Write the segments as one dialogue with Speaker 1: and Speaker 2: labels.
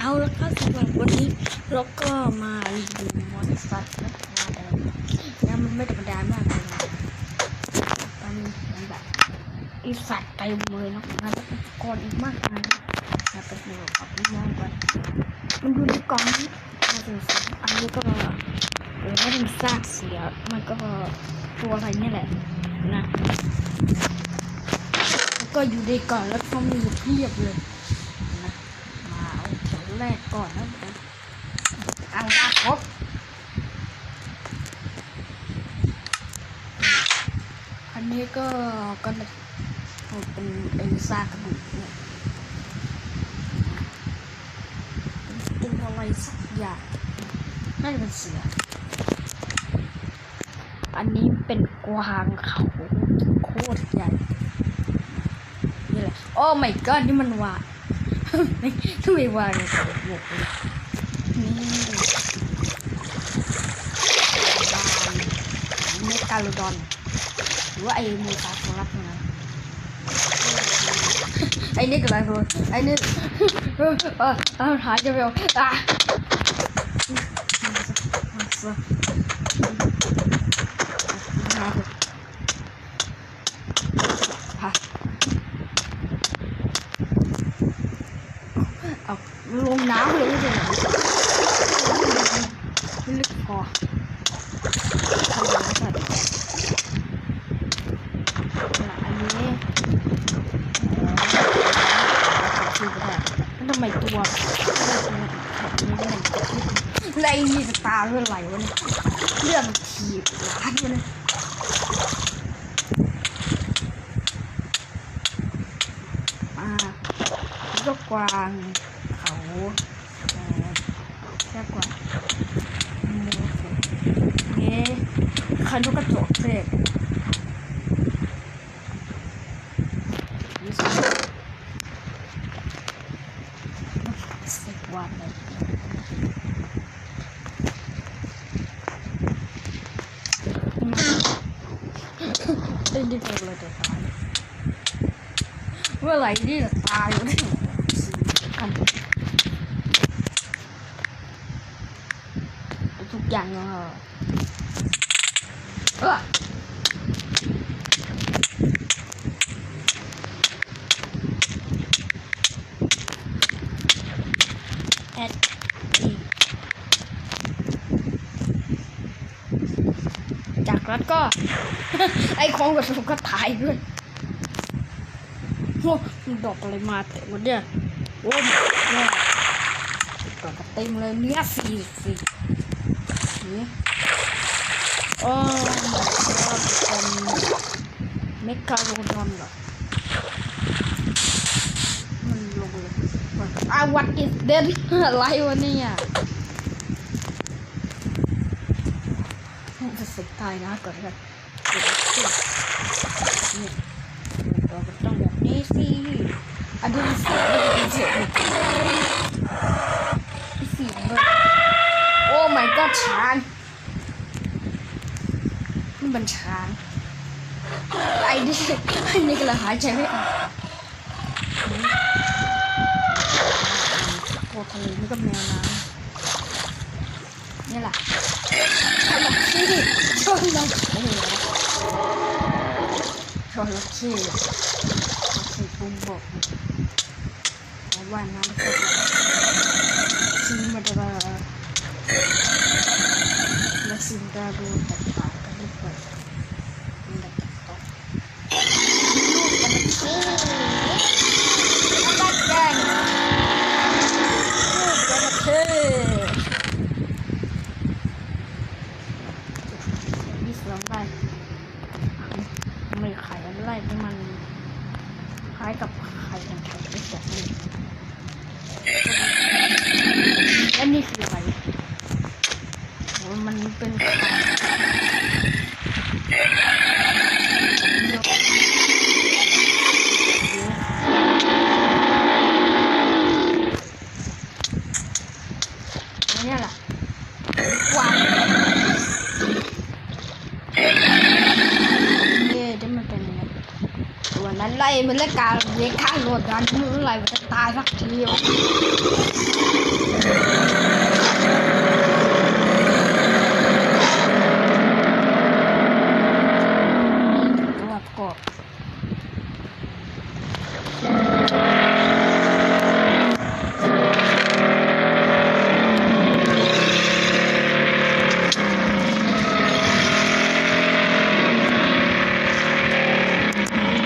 Speaker 1: เอาแล้วก็สำหรับวันนี้เราก็มารีวิวมอเตอร์นะครับอะมันไม่ธรรมดามากเลยนะมันมันแบบอีสัตว์เต็มเลยนะนะแล้วก็ก่อนอีกมากมายนะเป็นหัวกับพี่น้องกันมันอยู่ในกล่องนี้มาถึงสองอันนี้ก็เออไม่ถึงซากเสียมันก็ตัวอะไรนี่แหละนะแล้วก็อยู่ในกล่องแล้วก็มีเพียบเลยนะ มาเอาตัว แรกก่อนนะเอาดาครบอันนี้ก็ก็เป็นเป็นซากระดูกเนี่ยเป็นตัวอะไรสักอย่างน่าจะเป็นเสือ อันนี้เป็นกวางเขาโคตรใหญ่นี่แหละโอ้ my god นี่มันวาน ทำไมวางนกระดูกเลยนี่บานเมกาโลดอนหรือว่าไอ้มูซาโซรัสนะไอ้นี่กำลังโดนไอ้นี่เออเออหายใจไม่ออกอะมาซะมาซะฮะ เอาลงน้ำเลยไม่ใช่เหรอ ไม่ลึกพอทำอะไรสัตว์อันนี้ชื่อก็ได้แล้วทำไมตัวแบบนี้ได้ไรนี่จะตาเรื่องอะไรวะเนี่ยเรื่องถีบร้านวะเนี่ยอ่าก็กวางเขาแค่กวางหมูสุดเอ๊ะ คันนกกระจกเสิสิบวันเลยไอ้นี่เป็นอะไรจะตายเมื่อไหร่นี่จะตายวะเนี่ยสี่อันทุกอย่างเลยเออ แอดอีจากนั้นก็ ไอ้ของกับสุก็ตายด้วยโอ้ดอกอะไรมาแต่วันเนี้ยโอ้ยดอกเต็มเลยเนี่ยสี่สี่นี่ โอ้มันเป็นเมกาโลดอนเหรอมันลงเลยอ่า what is that อะไรวะเนี่ยจะสึกตายนะก่อนกันนี่เราก็ต้องแบบนี้สิอันนี้เสียงเสียงเสียงแบบโอ้ my god ช้าง นี่มันช้าไอ้นี่ไอ้นี่กำลังหายใจไม่ออกโคทะเลนี่ก็แมวน้ำนี่แหละชอนลักขี้ชอนลักขี้ชอนลักขี้สีบุ้มบอกแล้วว่าน้ำก็ซีมาดราและสิ่งที่ดูแต่ดหน่อยมันแตกต่างลูกมันชี้แล้วก็แจ้งลูกมันชี้มีสองใบไม่ไข่อะไรที่มันคล้ายกับไข่ของไข่ไม่แตกเลยและนี่คืออะไร โอ้ยมันเป็นข่าว มันเล่นการเรียกข้างโหลดกันเมื่อะไรมันจะตายสักทีวะตัวประกอบ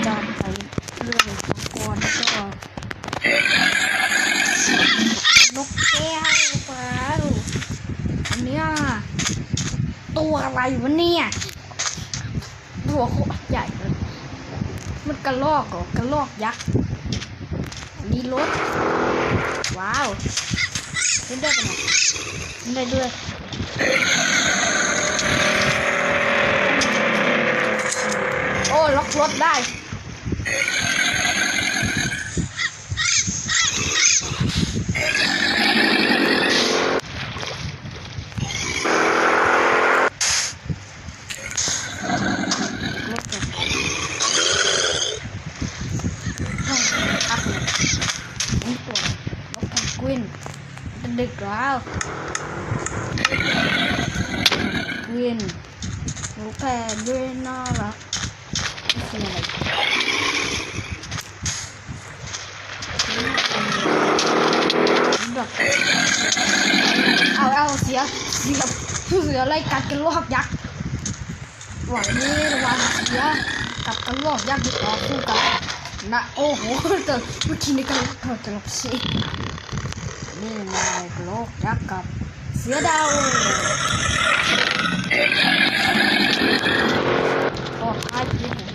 Speaker 1: จานไปเรื่องมังกรแล้วก็นกแก้วเปล่าอันเนี้ย ตัวอะไรวะเนี่ย ตัวโคตรใหญ่เลยมันกระลอกเหรอกระลอกยักษ์มีรถ ว้าวเล่นได้ปะเนี่ยเล่นได้ด้วยโอ้ล็อกรถได้ รถกันอัพเลยนี่ตัวรถกันกวิน เป็นดึกแล้วกวินหนูแพ้ด้วยน่ารักนี่คืออะไรเอาเอาเสียเสียเสียอะไรกัดกันลอกยักษ์หวังนี้ระวังเสียกับกระรอกยักษ์ที่ต่อสู้กันนะโอ้โหแต่เมื่อกี้นี่ก็เกิดจะรับสิ นี่ไงกระรอกยักกับเสือดาวปลอดภัยที่ผม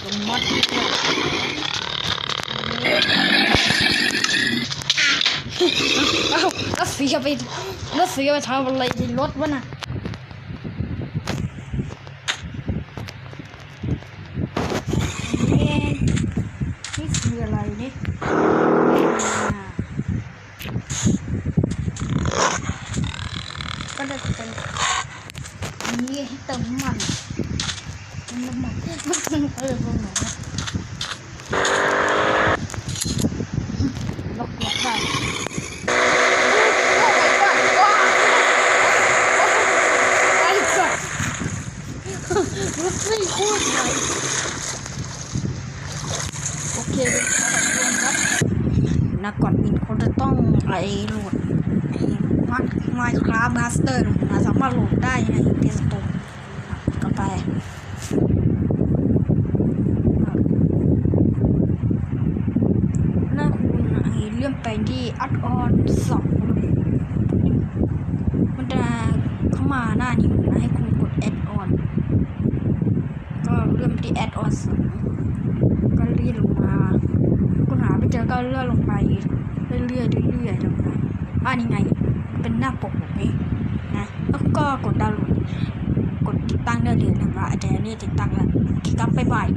Speaker 1: จนมัดที่ตัวเอ้าแล้วเสียไปแล้วเสียไปทำอะไรในรถวะน่ะนี่นี่คืออะไรนี่ก็จะเป็นนี่ให้เติ มน้ำมันมน้ำมันมันเป็นเออพวกหนล็อกล็อกได้ไอ้สัสรถไม่โคตรใหญ่โอเคครับนะก่อนอื่นเขาจะต้องไอโหลดไอมามาคราบัสเตอร์นะสามารถโหลดได้ในเพสโตร์ ไปน่าคุณไอเลื่อนไปที่อัดออนสองมันจะเข้ามาหน้านี้นะให้คุณกดแอดออนก็เลื่อนไปที่แอดออนสองก็เลื่อนลงมาคุณหาไม่เจอก็เลื่อนลงไปเรื่อยๆเรื่อยๆลงไปอ่านี่ไง เป็นหน้าปกแบบนี้นะแล้วก็กดดาวน์โหลด กดติดตั้งได้เลยนะครับอาจารย์นี่ติดตั้งแล้วโอเคครับบ๊ายบาย